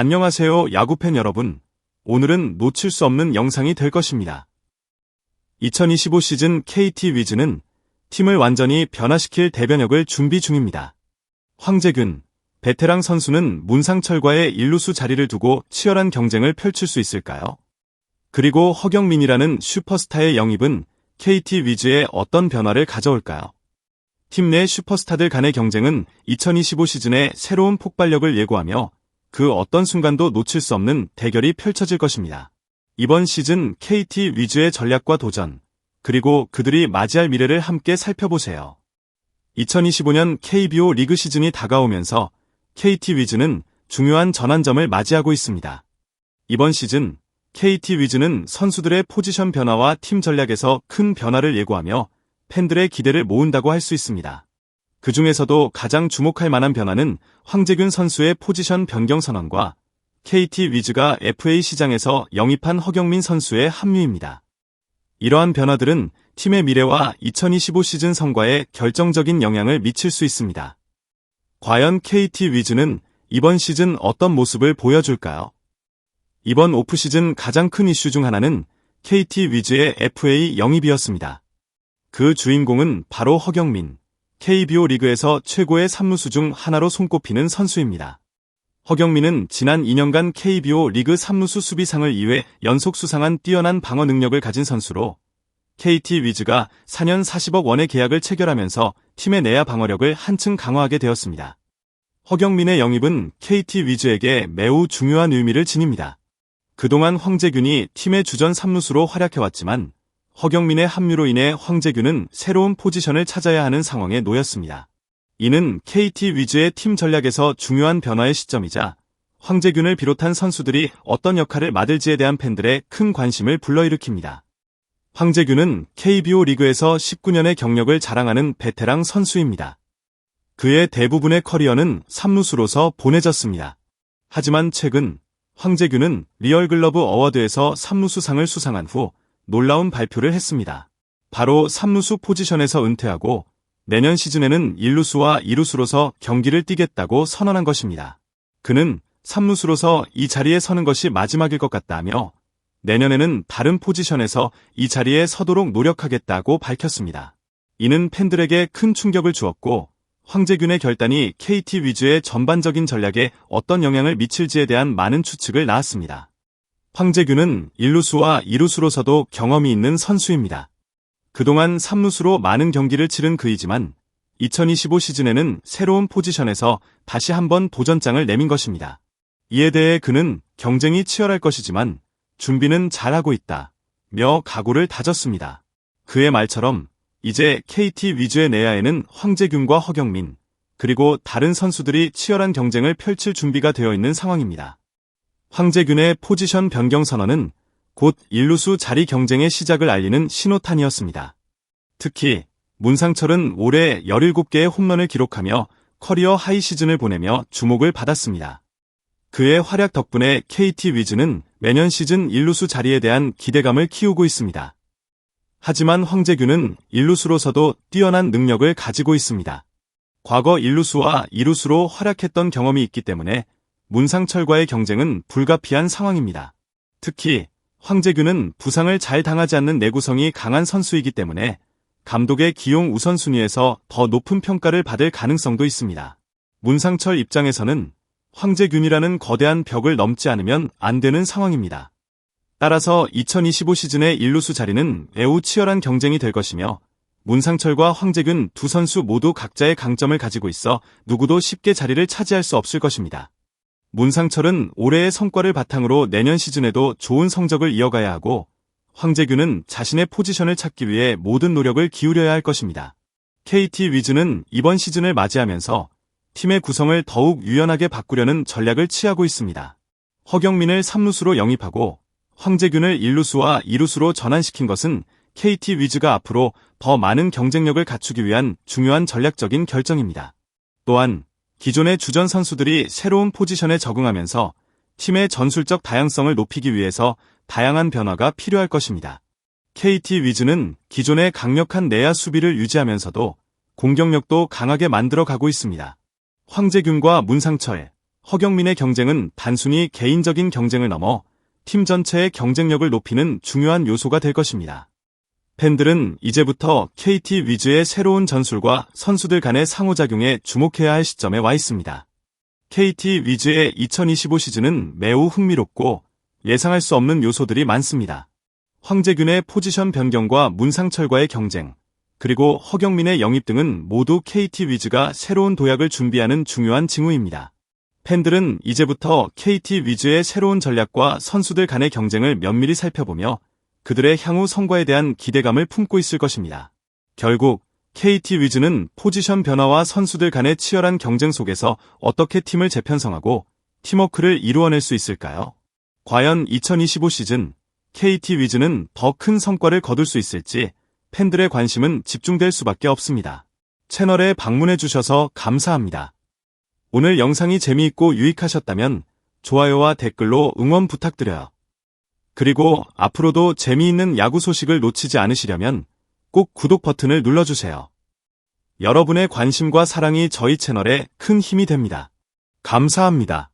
안녕하세요 야구팬 여러분. 오늘은 놓칠 수 없는 영상이 될 것입니다. 2025 시즌 KT 위즈는 팀을 완전히 변화시킬 대변역을 준비 중입니다. 황재균, 베테랑 선수는 문상철과의 일루수 자리를 두고 치열한 경쟁을 펼칠 수 있을까요? 그리고 허경민이라는 슈퍼스타의 영입은 KT 위즈에 어떤 변화를 가져올까요? 팀 내 슈퍼스타들 간의 경쟁은 2025 시즌에 새로운 폭발력을 예고하며 그 어떤 순간도 놓칠 수 없는 대결이 펼쳐질 것입니다. 이번 시즌 KT 위즈의 전략과 도전, 그리고 그들이 맞이할 미래를 함께 살펴보세요. 2025년 KBO 리그 시즌이 다가오면서 KT 위즈는 중요한 전환점을 맞이하고 있습니다. 이번 시즌 KT 위즈는 선수들의 포지션 변화와 팀 전략에서 큰 변화를 예고하며 팬들의 기대를 모은다고 할 수 있습니다. 그 중에서도 가장 주목할 만한 변화는 황재균 선수의 포지션 변경 선언과 KT 위즈가 FA 시장에서 영입한 허경민 선수의 합류입니다. 이러한 변화들은 팀의 미래와 2025 시즌 성과에 결정적인 영향을 미칠 수 있습니다. 과연 KT 위즈는 이번 시즌 어떤 모습을 보여줄까요? 이번 오프시즌 가장 큰 이슈 중 하나는 KT 위즈의 FA 영입이었습니다. 그 주인공은 바로 허경민, KBO 리그에서 최고의 산무수 중 하나로 손꼽히는 선수입니다. 허경민은 지난 2년간 KBO 리그 산무수 수비상을 2회 연속 수상한 뛰어난 방어 능력을 가진 선수로 KT 위즈가 4년 40억 원의 계약을 체결하면서 팀의 내야 방어력을 한층 강화하게 되었습니다. 허경민의 영입은 KT 위즈에게 매우 중요한 의미를 지닙니다. 그동안 황재균이 팀의 주전 3루수로 활약해왔지만 허경민의 합류로 인해 황재균은 새로운 포지션을 찾아야 하는 상황에 놓였습니다. 이는 KT 위즈의 팀 전략에서 중요한 변화의 시점이자 황재균을 비롯한 선수들이 어떤 역할을 맡을지에 대한 팬들의 큰 관심을 불러일으킵니다. 황재균은 KBO 리그에서 19년의 경력을 자랑하는 베테랑 선수입니다. 그의 대부분의 커리어는 3루수로서 보내졌습니다. 하지만 최근 황재균은 리얼글러브 어워드에서 3루수상을 수상한 후 놀라운 발표를 했습니다. 바로 3루수 포지션에서 은퇴하고 내년 시즌에는 1루수와 2루수로서 경기를 뛰겠다고 선언한 것입니다. 그는 3루수로서 이 자리에 서는 것이 마지막일 것 같다며 내년에는 다른 포지션에서 이 자리에 서도록 노력하겠다고 밝혔습니다. 이는 팬들에게 큰 충격을 주었고 황재균의 결단이 KT 위즈의 전반적인 전략에 어떤 영향을 미칠지에 대한 많은 추측을 낳았습니다. 황재균은 1루수와 2루수로서도 경험이 있는 선수입니다. 그동안 3루수로 많은 경기를 치른 그이지만 2025 시즌에는 새로운 포지션에서 다시 한번 도전장을 내민 것입니다. 이에 대해 그는 경쟁이 치열할 것이지만 준비는 잘하고 있다. 며 각오를 다졌습니다. 그의 말처럼 이제 KT 위주의 내야에는 황재균과 허경민, 그리고 다른 선수들이 치열한 경쟁을 펼칠 준비가 되어 있는 상황입니다. 황재균의 포지션 변경 선언은 곧 일루수 자리 경쟁의 시작을 알리는 신호탄이었습니다. 특히 문상철은 올해 17개의 홈런을 기록하며 커리어 하이 시즌을 보내며 주목을 받았습니다. 그의 활약 덕분에 KT 위즈는 매년 시즌 일루수 자리에 대한 기대감을 키우고 있습니다. 하지만 황재균은 일루수로서도 뛰어난 능력을 가지고 있습니다. 과거 일루수와 이루수로 활약했던 경험이 있기 때문에 문상철과의 경쟁은 불가피한 상황입니다. 특히 황재균은 부상을 잘 당하지 않는 내구성이 강한 선수이기 때문에 감독의 기용 우선순위에서 더 높은 평가를 받을 가능성도 있습니다. 문상철 입장에서는 황재균이라는 거대한 벽을 넘지 않으면 안 되는 상황입니다. 따라서 2025 시즌의 일루수 자리는 매우 치열한 경쟁이 될 것이며 문상철과 황재균 두 선수 모두 각자의 강점을 가지고 있어 누구도 쉽게 자리를 차지할 수 없을 것입니다. 문상철은 올해의 성과를 바탕으로 내년 시즌에도 좋은 성적을 이어가야 하고 황재균은 자신의 포지션을 찾기 위해 모든 노력을 기울여야 할 것입니다. KT 위즈는 이번 시즌을 맞이하면서 팀의 구성을 더욱 유연하게 바꾸려는 전략을 취하고 있습니다. 허경민을 3루수로 영입하고 황재균을 1루수와 2루수로 전환시킨 것은 KT 위즈가 앞으로 더 많은 경쟁력을 갖추기 위한 중요한 전략적인 결정입니다. 또한 기존의 주전 선수들이 새로운 포지션에 적응하면서 팀의 전술적 다양성을 높이기 위해서 다양한 변화가 필요할 것입니다. KT 위즈는 기존의 강력한 내야 수비를 유지하면서도 공격력도 강하게 만들어 가고 있습니다. 황재균과 문상철, 허경민의 경쟁은 단순히 개인적인 경쟁을 넘어 팀 전체의 경쟁력을 높이는 중요한 요소가 될 것입니다. 팬들은 이제부터 KT 위즈의 새로운 전술과 선수들 간의 상호작용에 주목해야 할 시점에 와 있습니다. KT 위즈의 2025 시즌은 매우 흥미롭고 예상할 수 없는 요소들이 많습니다. 황재균의 포지션 변경과 문상철과의 경쟁, 그리고 허경민의 영입 등은 모두 KT 위즈가 새로운 도약을 준비하는 중요한 징후입니다. 팬들은 이제부터 KT 위즈의 새로운 전략과 선수들 간의 경쟁을 면밀히 살펴보며 그들의 향후 성과에 대한 기대감을 품고 있을 것입니다. 결국 KT 위즈는 포지션 변화와 선수들 간의 치열한 경쟁 속에서 어떻게 팀을 재편성하고 팀워크를 이루어낼 수 있을까요? 과연 2025 시즌 KT 위즈는 더 큰 성과를 거둘 수 있을지 팬들의 관심은 집중될 수밖에 없습니다. 채널에 방문해 주셔서 감사합니다. 오늘 영상이 재미있고 유익하셨다면 좋아요와 댓글로 응원 부탁드려요. 그리고 앞으로도 재미있는 야구 소식을 놓치지 않으시려면 꼭 구독 버튼을 눌러주세요. 여러분의 관심과 사랑이 저희 채널에 큰 힘이 됩니다. 감사합니다.